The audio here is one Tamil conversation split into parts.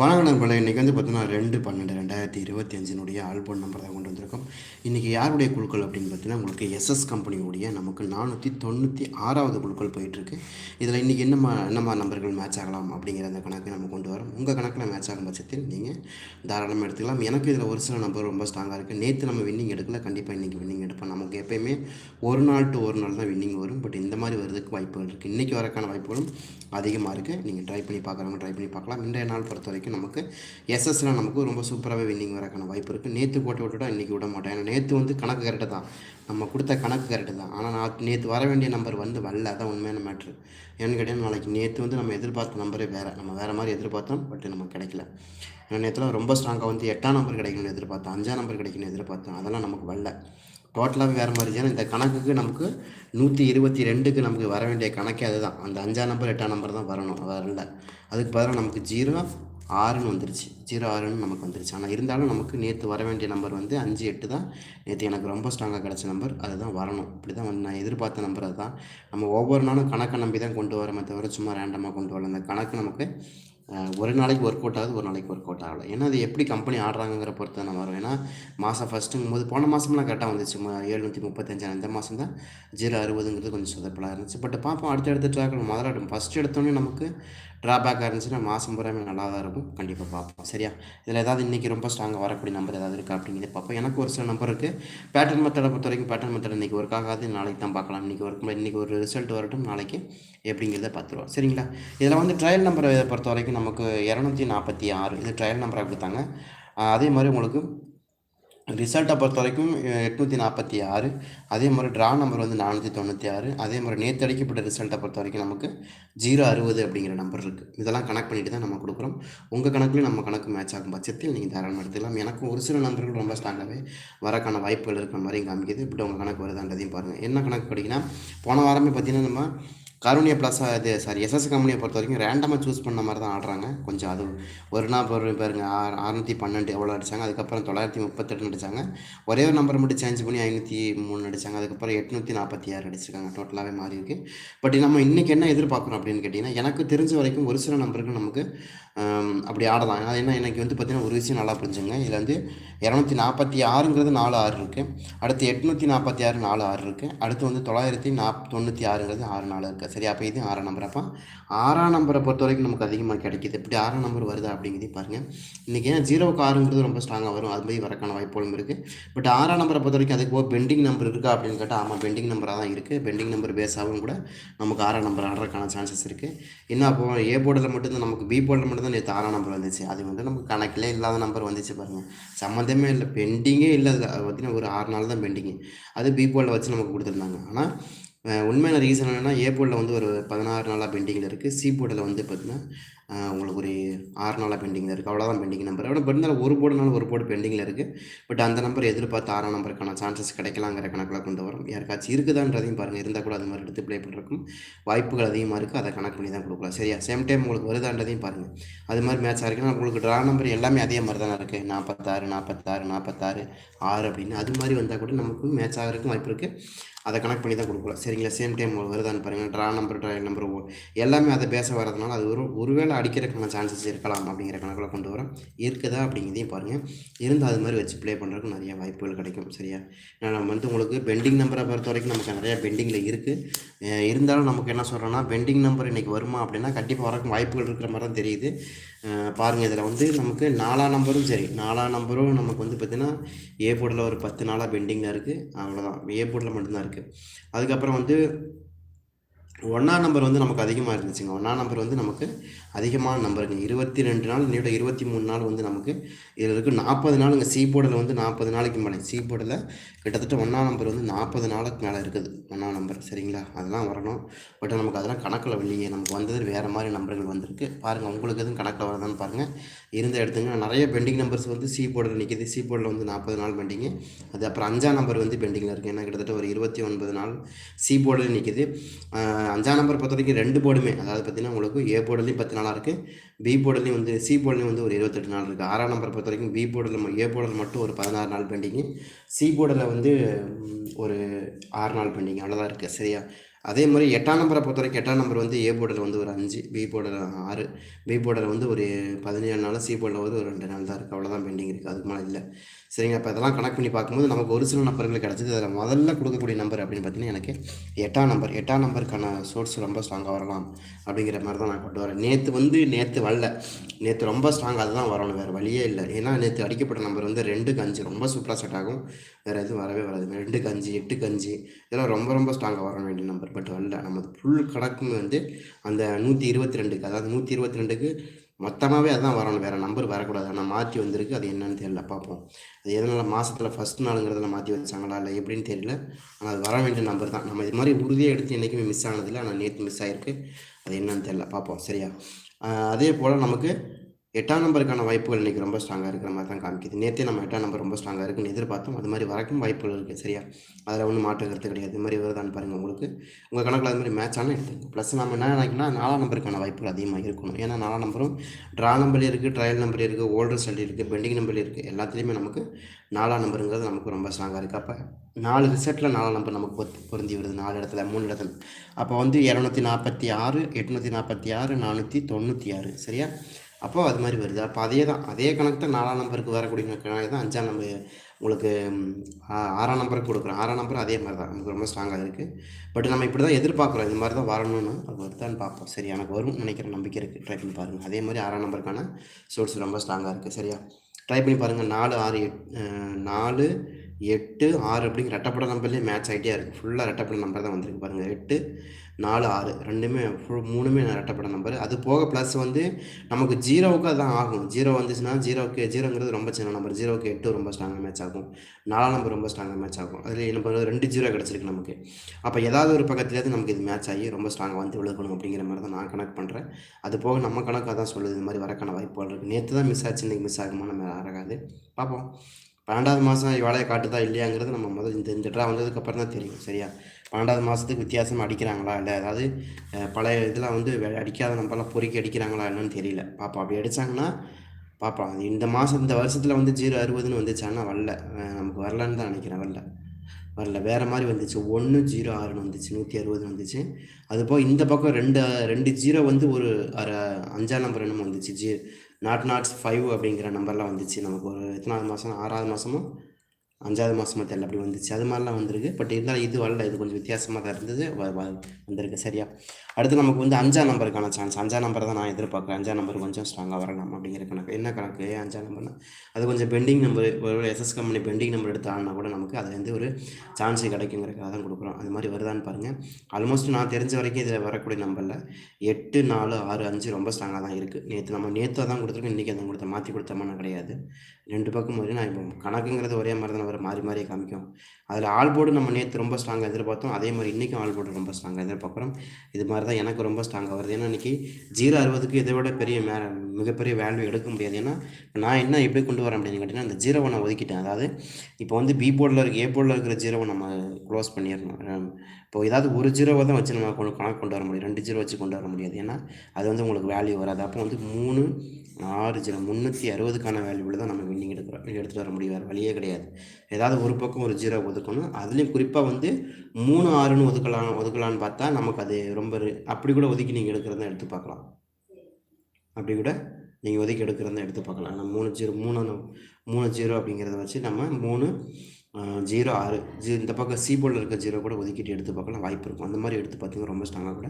வணக்கம் நண்பர்களே இன்றைக்கி வந்து பார்த்தீங்கன்னா ரெண்டு பன்னெண்டு ரெண்டாயிரத்தி இருபத்தி அஞ்சினுடைய ஆல்பம் நம்பர் தான் கொண்டு வந்திருக்கோம். இன்றைக்கி யாருடைய குழுக்கள் அப்படின்னு பார்த்தீங்கன்னா உங்களுக்கு எஸ்எஸ் கம்பெனியுடைய நமக்கு நானூற்றி தொண்ணூற்றி ஆறாவது குழுக்கள் போயிட்டுருக்கு. இதில் இன்றைக்கி என்னமா என்னமா நம்பர்கள் மேட்ச் ஆகலாம் அப்படிங்கிற அந்த கணக்கை நம்ம கொண்டு வரோம். உங்கள் கணக்கில் மேட்ச் ஆகும் பட்சத்தில் நீங்கள் தாராளமாக எடுத்துக்கலாம். எனக்கு இதில் ஒரு சில நம்பர் ரொம்ப ஸ்ட்ராங்காக இருக்குது நேற்று நம்ம வின்னிங் எடுக்கல கண்டிப்பாக இன்றைக்கி வின்னிங் எடுப்போம். நமக்கு எப்பயுமே ஒரு நாள் டு ஒரு நாள் தான் வின்னிங் வரும். பட் இந்த மாதிரி வரதுக்கு வாய்ப்புகள் இருக்குது இன்றைக்கி வரக்கான வாய்ப்புகளும் அதிகமாக இருக்குது நீங்கள் ட்ரை பண்ணி பார்க்குறவங்க ட்ரை பண்ணி பார்க்கலாம். இன்றைய நாள் பொறுத்த வரைக்கும் நமக்கு எஸ்எஸ்ல நமக்கு ரொம்ப சூப்பராகவே வின்னிங் வரக்கான வாய்ப்பு இருக்குது நேற்று போட்டு விட்டுட்டா இன்றைக்கி விட மாட்டேன் ஏன்னா நேற்று வந்து கணக்கு கரெக்டு தான். நம்ம கொடுத்த கணக்கு கரெக்டு தான். ஆனால் நான் நேற்று வர வேண்டிய நம்பர் வந்து வரல. அதான் உண்மையான மேட்ரு ஏன்னு கேட்டால் நாளைக்கு நேற்று வந்து நம்ம எதிர்பார்த்த நம்பரே வேறு. நம்ம வேறு மாதிரி எதிர்பார்த்தோம் பட் நம்ம கிடைக்கல. ஏன்னா நேற்றுலாம் ரொம்ப ஸ்ட்ராங்காக வந்து எட்டாம் நம்பர் கிடைக்கணும்னு எதிர்பார்த்தோம். அஞ்சாம் நம்பர் கிடைக்கணும்னு எதிர்பார்த்தோம். அதெல்லாம் நமக்கு வரல. டோட்டலாகவே வேறு மாதிரி. ஏன்னா இந்த கணக்குக்கு நமக்கு நூற்றி இருபத்தி ரெண்டுக்கு நமக்கு வர வேண்டிய கணக்கே அதுதான். அந்த அஞ்சாம் நம்பர் எட்டாம் நம்பர் தான் வரணும். வரல. அதுக்கு பதிலாக நமக்கு ஜீரோ ஆறுன்னு வந்துருச்சு. ஜீரோ ஆறுன்னு நமக்கு வந்துருச்சு. ஆனால் இருந்தாலும் நமக்கு நேற்று வர வேண்டிய நம்பர் வந்து அஞ்சு எட்டு தான். நேற்று எனக்கு ரொம்ப ஸ்ட்ராங்காக கிடச்ச நம்பர் அதுதான் வரணும். இப்படி தான் வந்து நான் எதிர்பார்த்த நம்பர் அதுதான். நம்ம ஒவ்வொரு நாளும் கணக்கை நம்பி தான் கொண்டு வரமே தவிர சும்மா ரேண்டமாக கொண்டு வரல. அந்த கணக்கு நமக்கு ஒரு நாளைக்கு ஒர்க் அவுட் ஆகுது ஒரு நாளைக்கு ஒர்க் அவுட் ஆகலை. ஏன்னா அது எப்படி கம்பெனி ஆடுறாங்கிற பொறுத்து தான் வரும். ஏன்னா மாதம் ஃபஸ்ட்டுங்கும் போது போன மாதம்லாம் கரெக்டாக வந்துச்சு. ம- எழுநூற்றி முப்பத்தஞ்சு அந்த மாதம் தான். ஜீரோ அறுபதுங்கிறது கொஞ்சம் சொதப்பலாக இருந்துச்சு. பட் பார்ப்போம் அடுத்த அடுத்த ட்ராக் முதல்ல ஃபஸ்ட் எடுத்தோடனே நமக்கு ட்ராபேக்காக இருந்துச்சுன்னா மாதம் பூராமே நல்லா தான் இருக்கும். கண்டிப்பாக பார்ப்போம். சரியா? இதில் ஏதாவது இன்றைக்கி ரொம்ப ஸ்ட்ராங்காக வரக்கூடிய நம்பர் ஏதாவது இருக்கா அப்படிங்கிறத பார்ப்போம். எனக்கு ஒரு சில நம்பர் இருக்குது பேட்டர்ன் மெத்தடை பொறுத்த வரைக்கும் பேட்டர்ன் மெத்தட் இன்றைக்கி ஒர்க் ஆகாது. நாளைக்கு தான் பார்க்கலாம். இன்றைக்கி ஒர்க் இன்றைக்கி ஒரு ரிசல்ட் வரட்டும். நாளைக்கு எப்படிங்கிறத பார்த்துருவோம். சரிங்களா? இதில் வந்து ட்ரையல் நம்பரை பொறுத்த வரைக்கும் நமக்கு இரநூத்தி நாற்பத்தி ஆறு. இது ட்ரையல் நம்பராக கொடுத்தாங்க. அதே மாதிரி உங்களுக்கு ரிசல்ட்டை பொறுத்த வரைக்கும் எட்நூற்றி நாற்பத்தி ஆறு. அதே மாதிரி ட்ரா நம்பர் வந்து நானூற்றி தொண்ணூற்றி ஆறு. அதே மாதிரி நேற்று அடிக்கப்பட்ட ரிசல்ட்டை பொறுத்த வரைக்கும் நமக்கு ஜீரோ அறுபது அப்படிங்கிற நம்பர் இருக்குது இதெல்லாம் கனெக்ட் பண்ணிட்டு தான் நம்ம கொடுக்குறோம். உங்கள் கணக்குலையும் நம்ம கணக்கு மேட்ச் ஆகும் பட்சத்தில் நீங்கள் தாராளமாக எடுத்துக்கலாம். எனக்கும் ஒரு சில நம்பர்கள் ரொம்ப ஸ்ட்ராங்காகவே வரக்கான வாய்ப்புகள் இருக்கிற மாதிரி காமிக்குது. இப்படி உங்கள் கணக்கு வருதான்றதையும் பாருங்கள் என்ன கணக்கு படிங்கன்னா போன வாரமே பார்த்திங்கன்னா நம்ம கருணியா ப்ளஸ் இது சாரி எஸ்எஸ் கம்பெனியை பொறுத்த வரைக்கும் ரேண்டமாக சூஸ் பண்ண மாதிரி தான் ஆடுறாங்க. கொஞ்சம் அது ஒரு நாள் பாருங்க ஆறு அறுநூற்றி பன்னெண்டு எவ்வளோ அடித்தாங்க அதுக்கப்புறம் தொள்ளாயிரத்தி முப்பத்தெட்டு அடித்தாங்க ஒரே ஒரு நம்பர் மட்டும் சேஞ்ச் பண்ணி ஐநூற்றி மூணு அடித்தாங்க அதுக்கப்புறம் எட்நூற்றி நாற்பத்தி ஆறு அடிச்சிருக்காங்க டோட்டலாகவே மாறி இருக்கு. பட் நம்ம இன்றைக்கி என்ன எதிர்பார்க்குறோம் அப்படின்னு கேட்டிங்கன்னா எனக்கு தெரிஞ்ச வரைக்கும் ஒரு சில நம்பருக்கு நமக்கு அப்படி ஆடலாம். அது என்ன எனக்கு வந்து பார்த்திங்கன்னா ஒரு விஷயம் நல்லா புரிஞ்சுங்க. இதில் வந்து இரநூத்தி நாற்பத்தி ஆறுங்கிறது நாலு ஆறு இருக்குது அடுத்து எட்நூற்றி நாற்பத்தி ஆறு நாலு ஆறு இருக்குது அடுத்து வந்து தொள்ளாயிரத்தி நாப் தொண்ணூற்றி ஆறுங்கிறது ஆறு நாலு இருக்குது சரி அப்போ இது ஆறாம் நம்பர் அப்போ ஆறாம் நம்பரை பொறுத்த வரைக்கும் நமக்கு அதிகமாக கிடைக்கிது. இப்படி ஆறாம் நம்பர் வருதா அப்படிங்கிறதையும் பாருங்கள் இன்றைக்கி ஏன் ஜீரோவுக்கு ஆறுங்கிறது ரொம்ப ஸ்ட்ராங்காக வரும். அது மாதிரி வரக்கான வாய்ப்புகளும் இருக்குது பட் ஆறாம் நம்பரை பொறுத்த வரைக்கும் அதுக்கு போக பெண்டிங் நம்பர் இருக்கா அப்படின்னு கேட்டால் ஆமாம் பெண்டிங் நம்பராக தான் இருக்குது பெண்டிங் நம்பர் பேஸாகவும் கூட நமக்கு ஆறாம் நம்பர் ஆடுறதுக்கான சான்சஸ் இருக்குது என்ன அப்போ ஏ போர்டில் மட்டும்தான் நமக்கு பி போர்டில் மட்டும்தான் நேற்று ஆறாம் நம்பர் வந்துச்சு. அது வந்து நமக்கு கணக்கில் இல்லாத நம்பர் வந்துச்சு பாருங்கள் சம்மந்தமே இல்லை. பெண்டிங்கே இல்லை. அதில் அது பார்த்தீங்கன்னா ஒரு ஆறு நாள் தான் பெண்டிங்கு அது பி போர்டில் வச்சு நமக்கு கொடுத்துருந்தாங்க. ஆனால் உண்மையான ரீசன் என்னென்னா ஏ போர்டில் வந்து ஒரு பதினாறு நாளாக பெண்டிங்கில் இருக்குது சி போர்டில் வந்து பார்த்திங்கன்னா உங்களுக்கு ஒரு ஆறு நாளாக பெண்டிங்கில் இருக்குது அவ்வளோதான் பெண்டிங் நம்பர் அவ்வளோ பட் இருந்தாலும் ஒரு போர்டுனால ஒரு போர்டு பெண்டிங்கில் இருக்குது பட் அந்த நம்பர் எதிர்பார்த்து ஆறாம் நம்பருக்கான சான்சஸ் கிடைக்கலாங்கிற கணக்கில் கொண்டு வரும். யாருக்காச்சும் இருக்குதான்றதையும் பாருங்கள் இருந்தால் கூட அது மாதிரி எடுத்து ப்ளே பண்ணுறக்கும் வாய்ப்புகள் அதிகமாக இருக்குது அதை கணக்கு பண்ணி தான் கொடுக்கலாம். சரியா? சேம் டைம் உங்களுக்கு வருதான்றதையும் பாருங்கள் அது மாதிரி மேட்ச் ஆகிருக்குன்னா உங்களுக்கு ட்ரா நம்பர் எல்லாமே அதே மாதிரி தானே இருக்குது நாற்பத்தாறு நாற்பத்தாறு நாற்பத்தாறு ஆறு அப்படின்னு. அது மாதிரி வந்தால் கூட நமக்கு மேட்ச் ஆகிறதுக்கும் வாய்ப்பு இருக்குது அதை கனெக்ட் பண்ணி தான் கொடுக்கலாம். சரிங்களா? சேம் டைம் வருதான்னு பாருங்கள் ட்ரா நம்பர் ட்ரா நம்பர் எல்லாமே அதை பேச வரதுனால அது ஒரு ஒருவேளை அடிக்கிறதுக்கான சான்சஸ் இருக்கலாம் அப்படிங்கிற கணக்கில் கொண்டு வரோம். இருக்குதா அப்படிங்கிறதையும் பாருங்கள் இருந்தால் அது மாதிரி வச்சு ப்ளே பண்ணுறதுக்கு நிறைய வாய்ப்புகள் கிடைக்கும். சரியா? ஏன்னா நம்ம வந்து உங்களுக்கு பெண்டிங் நம்பரை பொறுத்த வரைக்கும் நமக்கு நிறைய பெண்டிங்கில் இருக்குது இருந்தாலும் நமக்கு என்ன சொல்கிறோன்னா பெண்டிங் நம்பர் இன்றைக்கி வருமா அப்படின்னா கண்டிப்பாக வரக்கும் வாய்ப்புகள் இருக்கிற மாதிரி தான் தெரியுது. பாருங்கள் இதில் வந்து நமக்கு நாலாம் நம்பரும் சரி. நாலாம் நம்பரும் நமக்கு வந்து பார்த்திங்கன்னா ஏ போர்டில் ஒரு பத்து நாளாக பெண்டிங்கில் இருக்குது அவ்வளோதான் ஏ போர்டில் மட்டும்தான் இருக்குது அதுக்கப்புறம் வந்து ஒன்றாம் நம்பர் வந்து நமக்கு அதிகமாக இருந்துச்சுங்க. ஒன்றாம் நம்பர் வந்து நமக்கு அதிகமான நம்பருங்க இருபத்தி ரெண்டு நாள் இன்னையோட இருபத்தி மூணு நாள் வந்து நமக்கு இதில் இருக்குது நாற்பது நாளுங்க. சி போர்டில் வந்து நாற்பது நாளைக்கு மேலே. சி போர்டில் கிட்டத்தட்ட ஒன்றாம் நம்பர் வந்து நாற்பது நாளுக்கு மேலே இருக்குது. ஒன்றாம் நம்பர் சரிங்களா? அதெல்லாம் வரணும். பட் நமக்கு அதெல்லாம் கணக்கில் இல்லைங்க நமக்கு வந்தது வேறு மாதிரி நம்பர்கள் வந்திருக்கு. பாருங்கள் உங்களுக்கு எதுவும் கணக்கில் வரதான்னு பாருங்கள் இருந்த இடத்துங்க. நிறைய பெண்டிங் நம்பர்ஸ் வந்து சி போர்டில் நிற்கிது சி போர்டில் வந்து நாற்பது நாள் பெண்டிங்கு அது அப்புறம் அஞ்சாம் நம்பர் வந்து பெண்டிங்கில் இருக்குது ஏன்னா கிட்டத்தட்ட ஒரு இருபத்தி ஒன்பது நாள் சி போர்டில் நிற்கிது அஞ்சாம் நம்பர் பொறுத்த வரைக்கும் ரெண்டு போர்டுமே அதாவது பார்த்தீங்கன்னா உங்களுக்கு ஏ போர்டுலேயும் பத்து நாளாக இருக்குது பி போர்டுலேயும் வந்து சி போர்டுலேயும் வந்து ஒரு இருபத்தெட்டு நாள் இருக்குது ஆறாம் நம்பர் பொறுத்த வரைக்கும் பி போர்டில் ஏ போர்டில் மட்டும் ஒரு பதினாறு நாள் பெண்டிங்கு சி போர்டில் வந்து ஒரு ஆறு நாள் பெண்டிங். அவ்வளோதான் இருக்குது சரியா? அதே மாதிரி எட்டாம் நம்பரை பொறுத்த வரைக்கும் எட்டாம் நம்பர் வந்து ஏ போர்டில் வந்து ஒரு அஞ்சு பி போர்டில் ஆறு பி போர்டில் வந்து ஒரு பதினேழு நாள் சி போர்டில் வந்து ஒரு ரெண்டு நாள் தான் இருக்குது அவ்வளோதான் பெண்டிங் இருக்குது அதுக்கு மேலே இல்லை. சரிங்க அப்போ இதெல்லாம் கனெக்ட் பண்ணி பார்க்கும்போது நமக்கு ஒரு சில நம்பர்கள் கிடச்சிது. அதில் முதல்ல கொடுக்கக்கூடிய நம்பர் அப்படின்னு பார்த்தீங்கன்னா எனக்கு எட்டாம் நம்பர் எட்டாம் நம்பருக்கான சோர்ஸ் ரொம்ப ஸ்ட்ராங்காக வரலாம் அப்படிங்கிற மாதிரி தான் நான் கொண்டு வரேன். நேற்று வந்து நேற்று வரல. நேற்று ரொம்ப ஸ்ட்ராங்காக அதுதான் வரணும். வேறு வழியே இல்லை. ஏன்னா நேற்று அடிக்கப்பட்ட நம்பர் வந்து ரெண்டுக்கு அஞ்சு. ரொம்ப சூப்பராக செட் ஆகும். வேறு எதுவும் வரவே வராது. ரெண்டுக்கு அஞ்சு எட்டுக்கு அஞ்சு. இதெல்லாம் ரொம்ப ரொம்ப ஸ்ட்ராங்காக வர வேண்டிய நம்பர். பட் வரல நமது ஃபுல் கணக்குமே வந்து அந்த நூற்றி இருபத்தி ரெண்டுக்கு அதாவது நூற்றி இருபத்தி ரெண்டுக்கு மொத்தமாகவே அதான் வரணும். வேறு நம்பர் வரக்கூடாது. ஆனால் மாற்றி வந்திருக்கு. அது என்னன்னு தெரியல. பார்ப்போம். அது எதனால் மாதத்தில் ஃபஸ்ட் நாளுங்கிறதுல மாற்றி வச்சாங்களா இல்லை எப்படின்னு தெரியல. ஆனால் அது வர வேண்டிய நம்பர் தான். நம்ம இது மாதிரி உறுதியாக எடுத்து என்றைக்குமே மிஸ் ஆனதில்லை. ஆனால் நேற்று மிஸ் ஆகிருக்கு அது என்னன்னு தெரியல. பார்ப்போம். சரியா? அதே போல் நமக்கு எட்டாம் நம்பருக்கான வாய்ப்புகள் இன்றைக்கி ரொம்ப ஸ்ட்ராங்காக இருக்கிற மாதிரி தான் காமிக்குது. நேற்றே நம்ம எட்டாம் நம்பர் ரொம்ப ஸ்ட்ராங்காக இருக்குன்னு எதிர்பார்த்தோம். அது மாதிரி வரைக்கும் வாய்ப்புகள் இருக்குது சரியா? அதில் ஒன்றும் மாற்று கருத்து கிடையாது. இது மாதிரி வருதான்னு பாருங்கள் உங்களுக்கு. உங்கள் கணக்கில் அது மாதிரி மேட்ச் ஆனால் எடுத்துங்க ப்ளஸ் நம்ம என்ன நினைக்கணும்னா நாலாம் நம்பருக்கான வாய்ப்புகள் அதிகமாக இருக்கணும். ஏன்னா நாலாம் நம்பரும் ட்ரா நம்பர் இருக்குது ட்ரையல் நம்பர் இருக்குது ஓல்டர் ஸ்டடி இருக்குது பெண்டிங் நம்பர் இருக்குது எல்லாத்துலேயுமே நமக்கு நாலாம் நம்பருங்கிறது நமக்கு ரொம்ப ஸ்ட்ராங்காக இருக்குது அப்போ நாலு ரிசல்ட்டில் நாலாம் நம்பர் நமக்கு பொருத்தி பொருந்தி வருது. நாலு இடத்துல மூணு இடத்துல. அப்போ வந்து இரநூத்தி நாற்பத்தி ஆறு எட்நூற்றி நாற்பத்தி ஆறு நானூற்றி தொண்ணூற்றி ஆறு சரியா? அப்போ அது மாதிரி வருது. அப்போ அதே தான். அதே கணக்கு தான் நாலாம் நம்பருக்கு வரக்கூடிய கணக்கு தான் அஞ்சாம் நம்பர். உங்களுக்கு ஆறாம் நம்பருக்கு கொடுக்குறோம் ஆறாம் நம்பர் அதே மாதிரி தான். நமக்கு ரொம்ப ஸ்ட்ராங்காக இருக்குது பட் நம்ம இப்படி தான் எதிர்பார்க்குறோம். இந்த மாதிரி தான் வரணும்னு. அது வருதான்னு பார்ப்போம். சரி எனக்கு வரும் நினைக்கிற நம்பிக்கை இருக்குது ட்ரை பண்ணி பாருங்கள் அதே மாதிரி ஆறாம் நம்பருக்கான சோர்ஸ் ரொம்ப ஸ்ட்ராங்காக இருக்குது சரியா? ட்ரை பண்ணி பாருங்கள் நாலு ஆறு எட் நாலு எட்டு ஆறு அப்படிங்கிற ரெட்டப்பட நம்பர்லேயே மேட்ச் ஆகிட்டே இருக்குது ஃபுல்லாக ரெட்டப்பட நம்பர் தான் வந்திருக்கு பாருங்கள் எட்டு நாலு ஆறு ரெண்டுமே ஃபுல் மூணுமே ரெட்டப்பட்ட நம்பர் அது போக ப்ளஸ் வந்து நமக்கு ஜீரோவுக்கு அதுதான் ஆகும். ஜீரோ வந்துச்சுன்னா ஜீரோவுக்கு ஜீரோங்கிறது ரொம்ப சின்ன நம்பர் ஜீரோக்கு எட்டு ரொம்ப ஸ்ட்ராங்காக மேட்ச் ஆகும். நாலாம் நம்பர் ரொம்ப ஸ்ட்ராங்காக மேட்ச் ஆகும். அதில் என்ன ரெண்டு ஜீரோ கிடச்சிருக்கு நமக்கு. அப்போ ஏதாவது ஒரு பக்கத்துலேருந்து நமக்கு இது மேட்ச் ஆகி ரொம்ப ஸ்ட்ராங்காக வந்து விழுகணும் அப்படிங்கிற மாதிரி தான் நான் கணக்கு பண்ணுறேன் அது போக நம்ம கணக்காக தான் சொல்லுது. இது மாதிரி வரக்கான வாய்ப்புகள் இருக்குது நேற்று தான் மிஸ் ஆச்சு. இன்றைக்கி மிஸ் ஆகுமா நம்ம ஆகாது பார்ப்போம் பன்னெண்டாவது மாதம் வேலையை காட்டுதா இல்லையாங்கிறது நம்ம முதல் இந்த இந்த ட்ரா வந்ததுக்கப்புறம் தான் தெரியும். சரியா? பன்னெண்டாவது மாதத்துக்கு வித்தியாசம் அடிக்கிறாங்களா இல்லை அதாவது பழைய இதில் வந்து அடிக்காத நம்பர்லாம் பொறுக்கி அடிக்கிறாங்களா என்னன்னு தெரியல. பாப்பா அப்படி அடித்தாங்கன்னா பார்ப்போம் அது இந்த மாதம் இந்த வருஷத்தில் வந்து ஜீரோ அறுபதுன்னு வந்துச்சான்னா வரல. நமக்கு வரலன்னு தான் நினைக்கிறேன். வரல. வரல. வேறு மாதிரி வந்துச்சு. ஒன்று ஜீரோ ஆறுன்னு வந்துச்சு. நூற்றி அறுபதுன்னு வந்துச்சு. அதுபோக இந்த பக்கம் ரெண்டு ரெண்டு ஜீரோ வந்து ஒரு அரை அஞ்சாம் நம்பர் என்னமோ வந்துச்சு. ஜீ நாட் நாட் ஃபைவ் அப்படிங்கிற நம்பர்லாம் வந்துச்சு. நமக்கு ஒரு எத்தனாவது மாதம் ஆறாவது மாதமும் அஞ்சாவது மாதமா தெரியல அப்படி வந்துச்சு. அது மாதிரிலாம் வந்திருக்கு. பட் இருந்தாலும் இது வரல. இது கொஞ்சம் வித்தியாசமாக தான் இருந்தது. வ- வந்திருக்கு. சரியா? அடுத்து நமக்கு வந்து அஞ்சாம் நம்பருக்கான சான்ஸ் அஞ்சாம் நம்பர் தான் நான் எதிர்பார்க்குறேன். அஞ்சாம் நம்பர் கொஞ்சம் ஸ்ட்ராங்காக வரலாம் அப்படிங்கிற கணக்கு. என்ன கணக்கு? அஞ்சாம் நம்பர்னா அது கொஞ்சம் பெண்டிங் நம்பர் ஒரு எஸ்எஸ் கம்பெனி பெண்டிங் நம்பர் எடுத்தாங்கன்னா கூட நமக்கு அதுலேருந்து ஒரு சான்ஸ் கிடைக்குங்கிறக்காக தான் கொடுக்குறோம். அது மாதிரி வருதான்னு பாருங்கள் ஆல்மோஸ்ட் நான் தெரிஞ்ச வரைக்கும் இதில் வரக்கூடிய நம்பரில் எட்டு நாலு ஆறு அஞ்சு ரொம்ப ஸ்ட்ராங்காக தான் இருக்குது நேற்று நம்ம நேற்று தான் கொடுத்துருக்கோம். இன்றைக்கி அதான் கொடுத்தோம். மாற்றி கொடுத்தோம்னா கிடையாது. ரெண்டு பக்கம் ஒரே நான் இப்போ கணக்குங்கிறது ஒரே மாதிரி தான் வர மாறி மாறி காமிக்கும். அதில் ஆல் போர்டு நம்ம நேற்று ரொம்ப ஸ்ட்ராங்காக எதிர்பார்த்தோம். அதே மாதிரி இன்றைக்கும் ஆல் போர்டு ரொம்ப ஸ்ட்ராங்காக எதிர்பார்க்குறோம். இது மாதிரி தான் எனக்கு ரொம்ப ஸ்ட்ராங்காக வருது. ஏன்னா இன்றைக்கி ஜீரோ அறுபதுக்கு இதை விட பெரிய மே மிகப்பெரிய வேல்யூ எடுக்க முடியாது. ஏன்னா நான் என்ன எப்படி கொண்டு வரேன் அப்படின்னு கேட்டிங்கன்னா அந்த ஜீரோவை நான் ஒதுக்கிட்டேன். அதாவது இப்போ வந்து பி போர்டில் இருக்க ஏ போர்டில் இருக்கிற ஜீரோவை நம்ம க்ளோஸ் பண்ணிடணும். இப்போ ஏதாவது ஒரு ஜீரோவை தான் வச்சு நம்ம கொண்டு கணக்கு கொண்டு வர முடியும். ரெண்டு ஜீரோ வச்சு கொண்டு வர முடியாது. ஏன்னா அது வந்து உங்களுக்கு வேல்யூ வராது. அப்போ வந்து மூணு ஆறு ஜீரோ முந்நூற்றி அறுபதுக்கான வேல்யூவில் தான் நம்ம வின்னிங் எடுக்கிறோம் எடுத்துகிட்டு வர முடியும். வேறு வழியே கிடையாது. ஏதாவது ஒரு பக்கம் ஒரு ஜீரோ ஒதுக்கணும். அதுலேயும் குறிப்பாக வந்து மூணு ஆறுன்னு ஒதுக்கலாம் ஒதுக்கலான்னு பார்த்தா நமக்கு அது ரொம்ப அப்படி கூட ஒதுக்கி நீங்கள் எடுக்கிறத எடுத்து பார்க்கலாம். அப்படி கூட நீங்கள் ஒதுக்கி எடுக்கிறத எடுத்து பார்க்கலாம். ஆனால் மூணு ஜீரோ மூணு மூணு ஜீரோ அப்படிங்கிறத வச்சு நம்ம மூணு ஜீரோ ஆறு. ஜீ இந்த பக்கம் சி போர்டில் இருக்க ஜீரோ கூட ஒதுக்கிட்டு எடுத்து பார்க்கலாம். வாய்ப்பு இருக்கும். அந்த மாதிரி எடுத்து பார்த்தீங்கன்னா ரொம்ப ஸ்ட்ராங்காக கூட.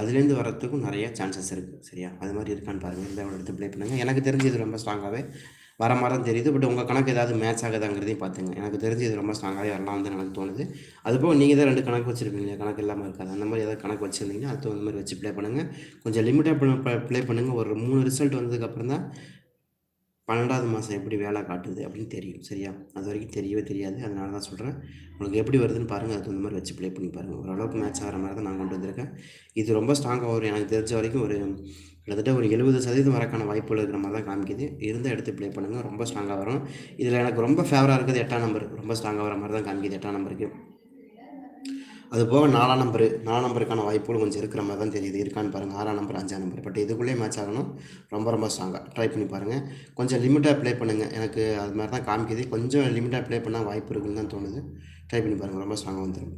அதுலேருந்து வரத்துக்கும் நிறைய சான்சஸ் இருக்குது சரியா? அது மாதிரி இருக்கான்னு பாருங்கள் இந்த எடுத்து ப்ளே பண்ணுங்கள் எனக்கு தெரிஞ்சு இது ரொம்ப ஸ்ட்ராங்காகவே வர மாதிரி தான் தெரியுது. பட் உங்கள் கணக்கு ஏதாவது மேட்ச் ஆகுதாங்கிறதையும் பார்த்துங்க. எனக்கு தெரிஞ்சு இது ரொம்ப ஸ்ட்ராங்காகவே வரலாம் எனக்கு தோணுது. அதுபோக நீங்கள் தான் ரெண்டு கணக்கு வச்சுருப்பீங்க கணக்கு இல்லாமல் இருக்காது. அந்த மாதிரி ஏதாவது கணக்கு வச்சுருந்தீங்கன்னா அது அந்த மாதிரி வச்சு ப்ளே பண்ணுங்கள் கொஞ்சம் லிமிட்டாக ப்ளே பண்ணுங்கள் ஒரு மூணு ரிசல்ட் வந்ததுக்கப்புறம் தான் பன்னெண்டாவது மாதம் எப்படி வேலை காட்டுது அப்படின்னு தெரியும் சரியா? அது வரைக்கும் தெரியவே தெரியாது. அதனால தான் சொல்கிறேன் உங்களுக்கு எப்படி வருதுன்னு பாருங்கள் அதுக்கு தகுந்த மாதிரி வச்சு ப்ளே பண்ணி பாருங்கள் ஓரளவுக்கு மேட்ச் ஆகிற மாதிரி தான் நான் கொண்டு வந்திருக்கேன். இது ரொம்ப ஸ்ட்ராங்காக வரும் எனக்கு தெரிஞ்ச வரைக்கும் ஒரு கிட்டத்தட்ட ஒரு எழுபது சதவீதம் வரக்கான வாய்ப்புகள் இருக்கிற மாதிரி தான் காமிக்குது. இருந்தால் எடுத்து ப்ளே பண்ணுங்கள் ரொம்ப ஸ்ட்ராங்காக வரும். இதில் எனக்கு ரொம்ப ஃபேவராக இருக்குது எட்டாம் நம்பர் ரொம்ப ஸ்ட்ராங்காக வர மாதிரி தான் காமிக்குது எட்டாம் நம்பருக்கு அது போக நாலாம் நம்பரு நாலாம் நம்பருக்கான வாய்ப்புகள் கொஞ்சம் இருக்கிற மாதிரி தான் தெரியுது. இருக்கான்னு பாருங்கள் ஆறாம் நம்பர் அஞ்சாம் நம்பர். பட் இதுக்குள்ளேயே மேட்ச் ஆகணும். ரொம்ப ரொம்ப ஸ்ட்ராங்காக ட்ரை பண்ணி பாருங்கள் கொஞ்சம் லிமிட்டாக ப்ளே பண்ணுங்கள் எனக்கு அது மாதிரி தான் காமிக்குது. கொஞ்சம் லிமிட்டாக ப்ளே பண்ணால் வாய்ப்பு இருக்குன்னு தான் தோணுது. ட்ரை பண்ணி பாருங்கள் ரொம்ப ஸ்ட்ராங்காக வந்துடும்